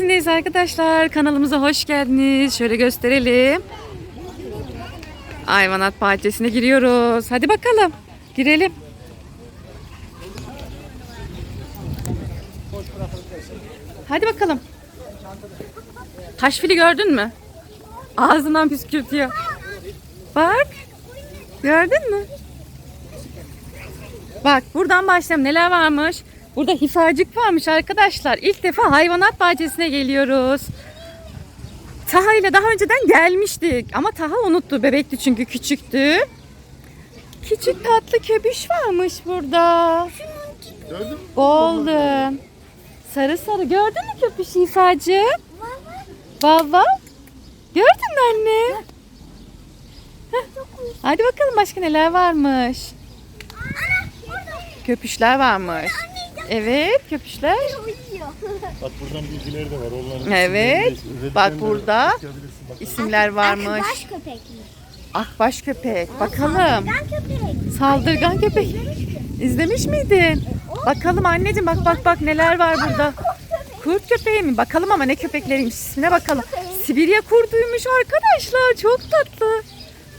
Hayvanat bahçesindeyiz arkadaşlar. Kanalımıza hoş geldiniz. Şöyle gösterelim. Hayvanat bahçesine giriyoruz. Hadi bakalım. Girelim. Hadi bakalım. Taş fili gördün mü? Ağzından püskürtüyor. Bak. Gördün mü? Bak buradan başlayalım. Neler varmış? Burada hifacık varmış arkadaşlar. İlk defa hayvanat bahçesine geliyoruz. Taha ile daha önceden gelmiştik. Ama Taha unuttu. Bebekti çünkü küçüktü. Küçük tatlı köpüş varmış burada. Gördün mü? Sarı sarı. Gördün mü köpüş hifacı? Baba. Gördün mü anne? Hadi bakalım başka neler varmış. Köpüşler varmış. Evet köpüşler. Uyuyor. Bak buradan bilgileri de var. Onların Evet. de- Bak burada. Bak, isimler varmış. Baş köpek mi? Akbaş köpek. Bakalım. Ben köpek. Saldırgan köpek. İzlemiş miydin? Bakalım anneciğim bak bak bak neler var burada. Kurt köpeği mi? Bakalım ama ne köpekleriymiş ismine bakalım. Sibirya kurduymuş arkadaşlar. Çok tatlı.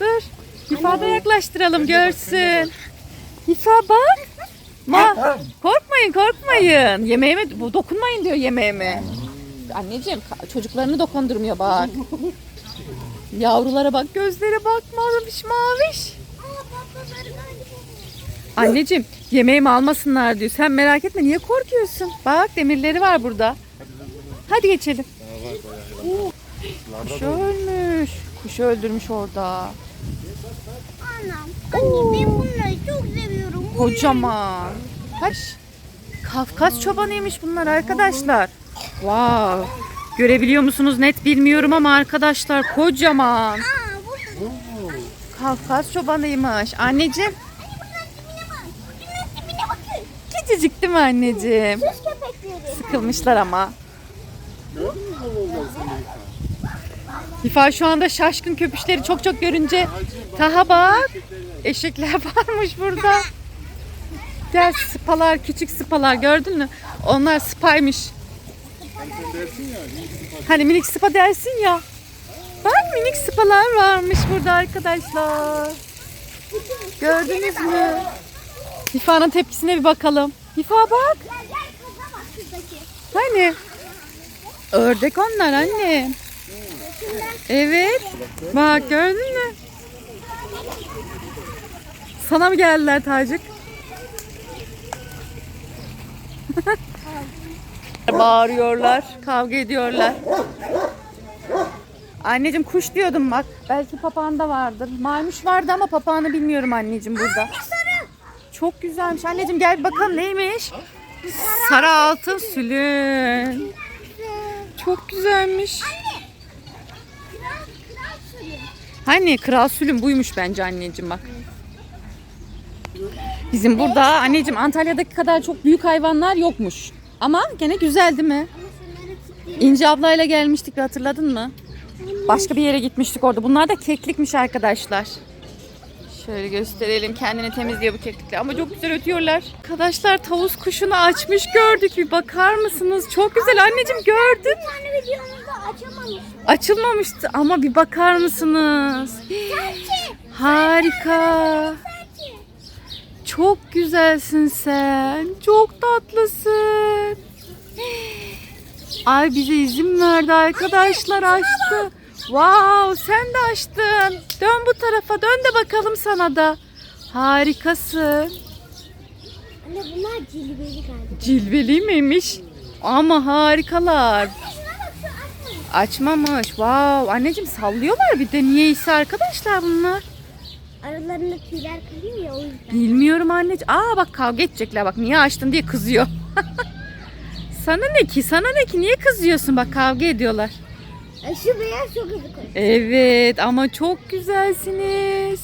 Dur. İfade yaklaştıralım görsün. İfa bak. Ma korkmayın korkmayın. Yemeğime dokunmayın diyor yemeğime. Anneciğim çocuklarını dokundurmuyor bak. Yavrulara bak gözlere bak maviş maviş. Anneciğim yemeğimi almasınlar diyor. Sen merak etme niye korkuyorsun? Bak demirleri var burada. Hadi geçelim. Kuş ölmüş. Kuş öldürmüş orada. Anam. Anne ben bunları çok seviyorum. Kocaman. Kaç? Kafkas çobanıymış bunlar arkadaşlar. Wow. Görebiliyor musunuz net bilmiyorum ama arkadaşlar kocaman. Kafkas çobanıymış. Anneciğim küçücük değil mi anneciğim? Sıkılmışlar ama. Hifa şu anda şaşkın köpüşleri çok çok görünce Taha bak eşekler varmış burada. Gel sıpalar küçük sıpalar gördün mü? Onlar ya. Hani minik sıpa dersin ya. Bak minik sıpalar varmış burada arkadaşlar. Gördünüz mü? Hifa'nın tepkisine bir bakalım. Hifa bak. Hani? Ördek onlar anne. Evet. Bak gördün mü? Sana mı geldiler Tacık? Bağırıyorlar, kavga ediyorlar. Anneciğim kuş diyordum bak. Belki papağanda vardır. Maymuş vardı ama papağanı bilmiyorum anneciğim burada. Çok güzelmiş. Anneciğim gel bakalım neymiş? Sarı altın sülün. Çok güzelmiş. Kral kral sürüyor. Hani kral sülün buymuş bence anneciğim bak. Bizim burada anneciğim Antalya'daki kadar çok büyük hayvanlar yokmuş. Ama gene güzel değil mi? İnce ablayla gelmiştik bir hatırladın mı? Başka bir yere gitmiştik orada. Bunlar da keklikmiş arkadaşlar. Şöyle gösterelim. Kendini temizliyor bu keklikler. Ama çok güzel ötüyorlar. Arkadaşlar tavus kuşunu açmış gördük. Bir bakar mısınız? Çok güzel anneciğim gördün. Açılmamıştı ama bir bakar mısınız? Harika. Çok güzelsin sen. Çok tatlısın. Ay bize izin verdi arkadaşlar açtı. Wow sen de açtın. Dön bu tarafa dön de bakalım sana da. Harikasın. Anne bunlar cilveli galiba. Cilveli miymiş? Ama harikalar. Açmamış. Wow anneciğim sallıyorlar bir de niyeyse arkadaşlar bunlar. Aralarında tüyler kalıyor ya o yüzden. Bilmiyorum anneciğim. Aa bak kavga edecekler bak niye açtın diye kızıyor. sana ne ki? Sana ne ki? Niye kızıyorsun? Bak kavga ediyorlar. E, Şu beyaz çok hızlı koşuyor. Evet ama çok güzelsiniz.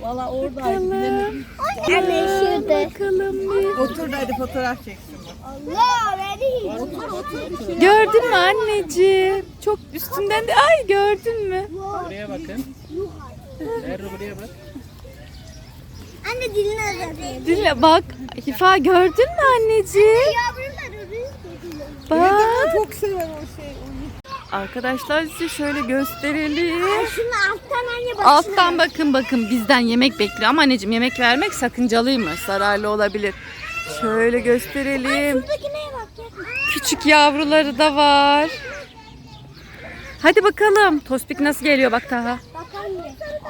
Valla oradaydı Bakalım. bilemedim. Anne şurada. Bakalım bir. Otur da hadi fotoğraf çeksin. Allah beni. Otur otur. Gördün mü anneciğim? Çok üstünden de ay gördün mü? Buraya bakın. Anne dilini azaltıyor. Dinle bak. Hifa gördün mü anneciğim? Yavrular Bak. Çok sever o şey. Arkadaşlar size şöyle gösterelim. Şunu alttan anne bak. Alttan bakın bakın bizden yemek bekliyor ama anneciğim yemek vermek sakıncalıymış. Zararlı olabilir. Şöyle gösterelim. Şuradakine bak. ya. Küçük yavruları da var. Hadi bakalım. Tospik nasıl geliyor bak Taha.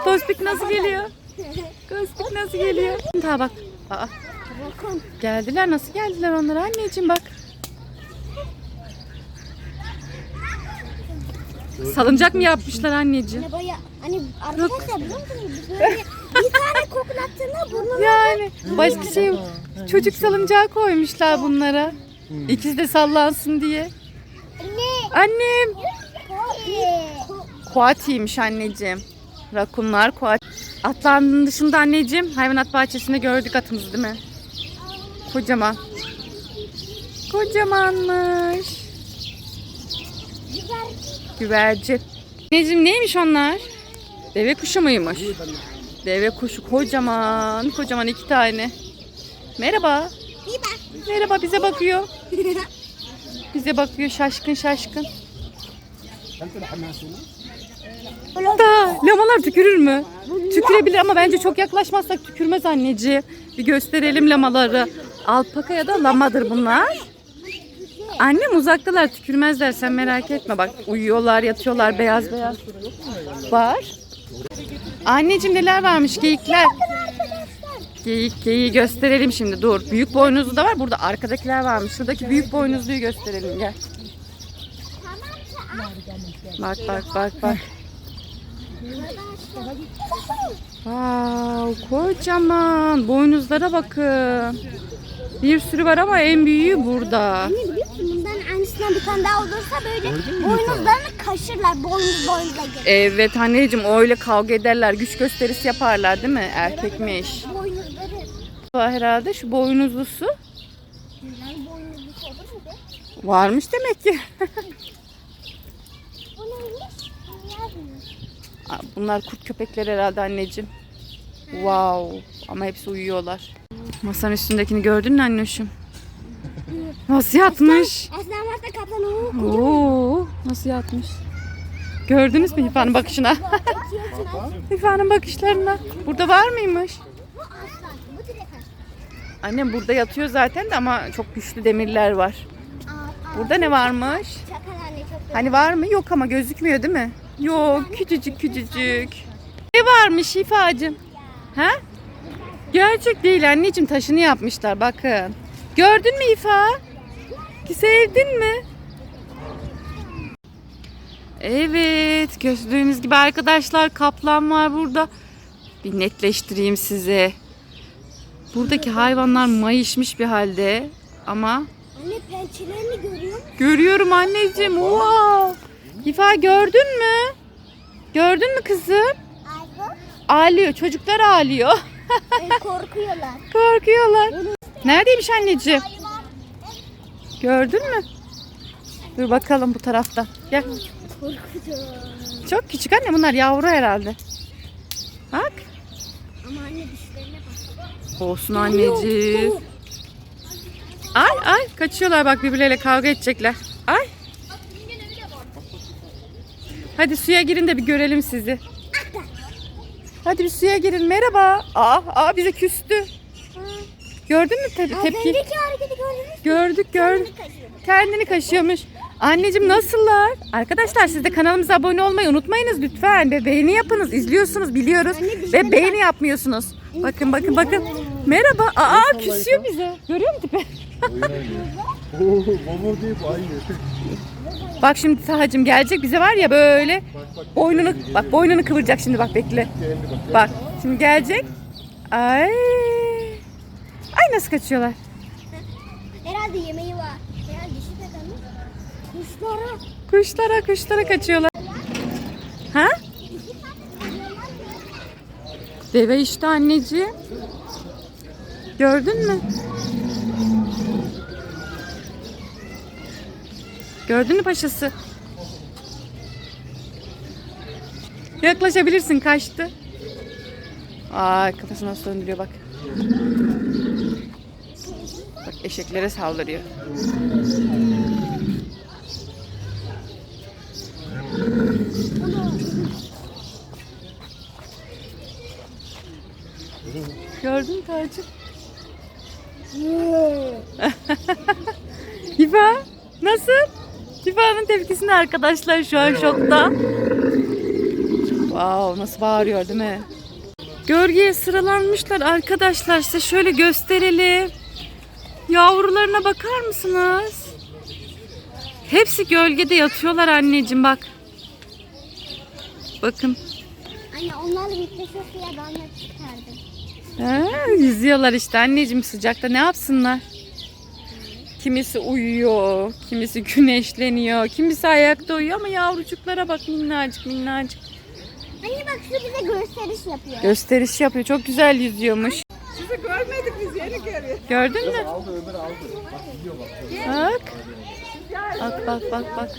Tospik nasıl geliyor? Tospik nasıl geliyor? Taha bak. Aa, geldiler nasıl geldiler onlar anneciğim bak. Salıncak mı yapmışlar anneciğim? Anne baya hani arkadaşlar biliyor musunuz? Böyle bir tane koklattığında burnuna Yani başka şey çocuk salıncağı koymuşlar bunlara. İkisi de sallansın diye. Anne. Annem Ko- kuatiymiş anneciğim. Rakunlar kuat. Atların dışında anneciğim hayvanat bahçesinde gördük atımızı değil mi? Kocaman. Kocamanmış. Güvercin. Anneciğim neymiş onlar? Deve kuşu muymuş? Deve kuşu kocaman kocaman iki tane. Merhaba. Merhaba bize bakıyor. Bize bakıyor şaşkın şaşkın. Da lamalar tükürür mü? Tükürebilir ama bence çok yaklaşmazsak tükürmez anneciğim. Bir gösterelim lamaları. Alpaka ya da lamadır bunlar. Annem uzaktalar tükürmezler sen merak etme bak uyuyorlar yatıyorlar beyaz beyaz. Var. Anneciğim neler varmış geyikler. Geyik geyiği gösterelim şimdi dur. Büyük boynuzlu da var burada arkadakiler varmış. Şuradaki büyük boynuzluyu gösterelim gel. Bak bak bak bak. Wow, kocaman. Boynuzlara bakın. Bir sürü var ama en büyüğü burada. Anne biliyor musun bundan aynısından bir tane daha olursa böyle boynuzlarını kaşırlar. Boynuz boynuzla gelir. Evet anneciğim öyle kavga ederler. Güç gösterisi yaparlar değil mi? Erkekmiş. Boynuzları. Herhalde şu boynuzlusu. Yani boynuzlu olur mu be? Varmış demek ki. Bu neymiş? Bu yazmıyor. Aa, Bunlar kurt köpekler herhalde anneciğim. Wow. Ama hepsi uyuyorlar. Masanın üstündekini gördün mü anneşim? Nasıl yatmış? Aslan varsa kaplan. Oo, nasıl yatmış? Gördünüz mü İfa'nın bakışına? İfa'nın bakışlarına. Burada var mıymış? Annem burada yatıyor zaten de ama çok güçlü demirler var. Burada ne varmış? Hani var mı? Yok ama gözükmüyor değil mi? Yok küçücük küçücük. Ne varmış İfa'cığım? Ha? Gerçek değil anneciğim taşını yapmışlar bakın. Gördün mü İfa? Sevdin mi? Evet gördüğünüz gibi arkadaşlar kaplan var burada. Bir netleştireyim size. Buradaki hayvanlar mayışmış bir halde ama Anne pençelerini görüyor musun? Görüyorum anneciğim. Wow. İfa gördün mü? Gördün mü kızım? Ayko. Ağlıyor. Çocuklar ağlıyor. korkuyorlar. Korkuyorlar. Neredeymiş anneciğim? Gördün mü? Dur bakalım bu tarafta. Gel. Korkuyor. Çok küçük anne bunlar yavru herhalde. Bak. Ama anne dişlerine bak. Olsun anneciğim. Ay ay kaçıyorlar bak birbirleriyle kavga edecekler. Ay. Hadi suya girin de bir görelim sizi. Hadi bir suya girin. Merhaba. Aa, aa bize küstü. Gördün mü Az tepki? önceki hareketi gördünüz mü? Gördük gördük. Kendini kaşıyormuş. Anneciğim nasıllar? Arkadaşlar siz de kanalımıza abone olmayı unutmayınız lütfen. Ve beğeni yapınız. izliyorsunuz biliyoruz. Ve beğeni yapmıyorsunuz. Bakın bakın bakın. Merhaba. Aa küsüyor bize. Görüyor musun tipi? Momo değil bu aynı. Bak şimdi Sahacım gelecek bize var ya böyle boynunu bak boynunu kıvıracak şimdi bak bekle. Bak. Şimdi gelecek. Ay. Ay nasıl kaçıyorlar. Herhalde yemeği var. Herhalde. Kuşlara. Kuşlara kuşlara kaçıyorlar. Ha? Deve işte anneciğim. Gördün mü? Gördün mü paşası? Yaklaşabilirsin kaçtı. Aa kafasına söndürüyor bak. Bak eşeklere saldırıyor. Gördün mü Tacım? Hiba nasıl? Hiba'nın tepkisini arkadaşlar şu an şokta. Wow nasıl bağırıyor değil mi? Gölgeye sıralanmışlar arkadaşlar size şöyle gösterelim. Yavrularına bakar mısınız? Hepsi gölgede yatıyorlar anneciğim bak. Bakın. Anne onlarla birlikte şu suya dalmak çıkardım. Yüzüyorlar işte anneciğim sıcakta ne yapsınlar? Kimisi uyuyor, kimisi güneşleniyor, kimisi ayakta uyuyor ama yavrucuklara bak minnacık minnacık. Anne bak şu bize gösteriş yapıyor. Gösteriş yapıyor. Çok güzel yüzüyormuş. Sizi görmedik biz yeni görüyoruz. Gördün mü? Aldı Ömer aldı. Bak gidiyor bak. Bak. Bak bak bak bak.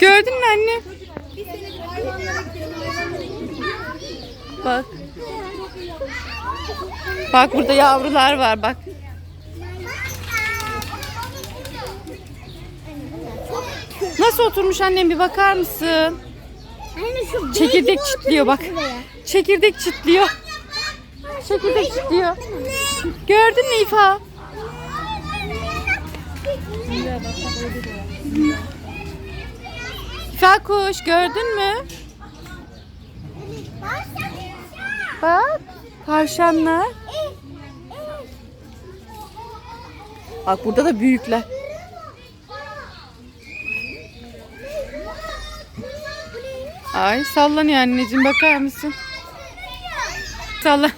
Gördün mü anne? Bak. Bak burada yavrular var bak. Nasıl oturmuş annem bir bakar mısın? Çekirdek çitliyor bak. Çekirdek çitliyor. Çekirdek çitliyor. Gördün mü İfa? İfa kuş gördün mü? Bak tavşanlar. Bak burada da büyükler. Ay sallanıyor anneciğim bakar mısın? Salla.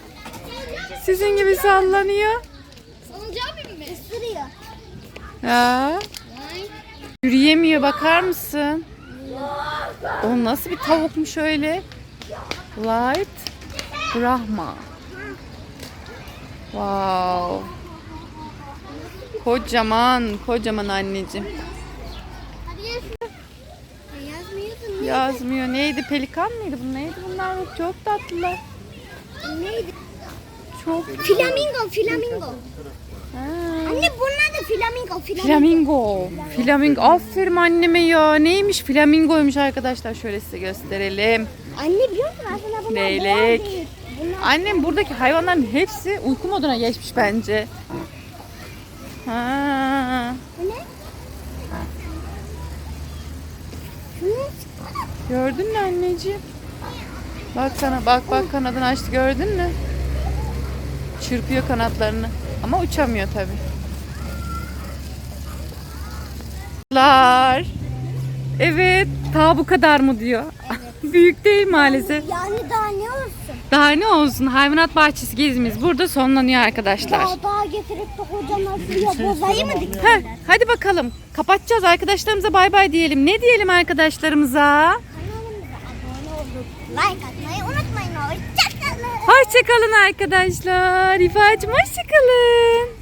Sizin gibi sallanıyor. Salıncağı mı Isırıyor. Ya. Yürüyemiyor bakar mısın? O nasıl bir tavukmuş öyle? Light Brahma. Wow. Kocaman, kocaman anneciğim. Yazmıyor. Neydi? Pelikan mıydı? Bu neydi bunlar? Çok tatlılar. Neydi? Çok. Flamingo, flamingo. Ha. Anne da flamingo, flamingo. Flamingo. Flamingo. Aferin anneme ya. Neymiş? Flamingoymuş arkadaşlar. Şöyle size gösterelim. Anne biliyor musun aslında bunlar Leylek. değil. Bunlar Annem buradaki hayvanların hepsi uyku moduna geçmiş bence. Ha. bu ne? Şunu Gördün mü anneciğim? Bak sana bak bak kanadını açtı gördün mü? Çırpıyor kanatlarını. Ama uçamıyor tabi. Lar. Evet. Ta bu kadar mı diyor. Büyük değil maalesef. yani daha ne olsun? Daha ne olsun hayvanat bahçesi gezimiz burada sonlanıyor arkadaşlar. Daha daha getirip de kocaman suya bozayı mı diktiler? hadi bakalım kapatacağız arkadaşlarımıza bay bay diyelim. Ne diyelim arkadaşlarımıza? Kanalımıza abone olup like atmayı unutmayın. Hoşçakalın. Hoşçakalın arkadaşlar. İfacım hoşçakalın.